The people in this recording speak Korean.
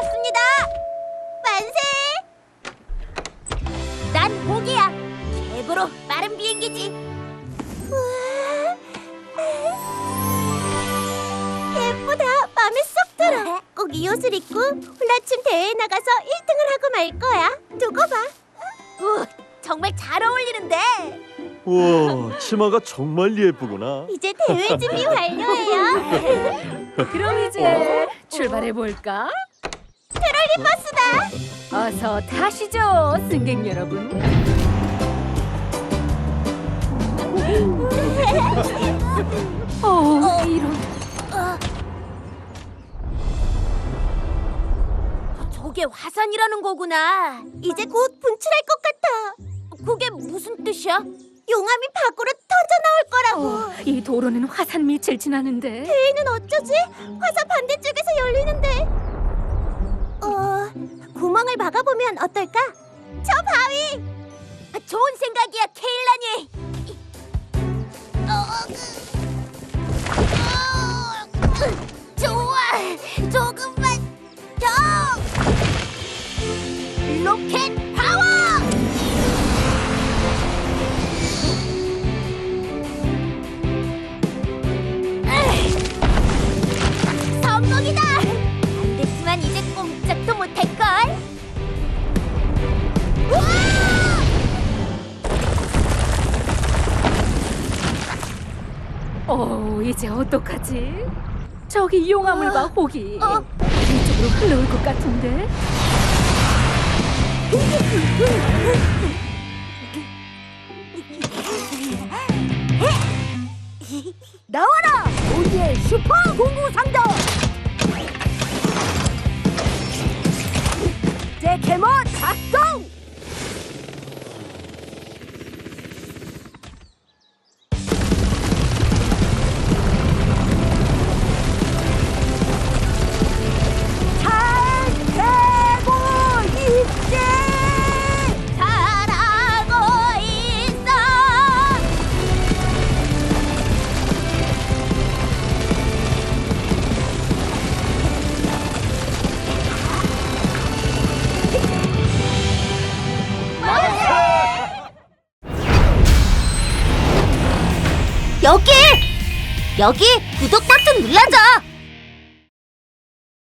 왔습니다. 만세! 난 호기야. 최고로 빠른 비행기지. 우와, 예쁘다. 마음에 쏙 들어. 꼭 이 옷을 입고 훌라춤 대회에 나가서 1등을 하고 말 거야. 두고 봐. 우, 정말 잘 어울리는데. 우와 치마가 정말 예쁘구나 이제 대회 준비 완료예요. 그럼 이제 출발해 볼까? 트롤리 버스다. 어서 타시죠, 승객 여러분. 어, 이런. 저게 화산이라는 거구나. 이제 곧 분출할 것 같아. 그게 무슨 뜻이야? 용암이 밖으로 터져 나올 거라고. 이 도로는 화산 밑을 지나는데 대회는 어쩌지? 화산 반대쪽에서 열리는데. 막아보면 어떨까? 저 바위. 아, 좋은 생각이야, 케일라니. 좋아, 조금만 더. 로켓 어, 이제 어떡하지? 저기 용암을 봐, 호기. 어? 이쪽으로 흘러올 것 같은데. 나와라! 우리의 슈퍼 공구 상점! 제 캐머 작동! 여기! 여기 구독 버튼 눌러줘!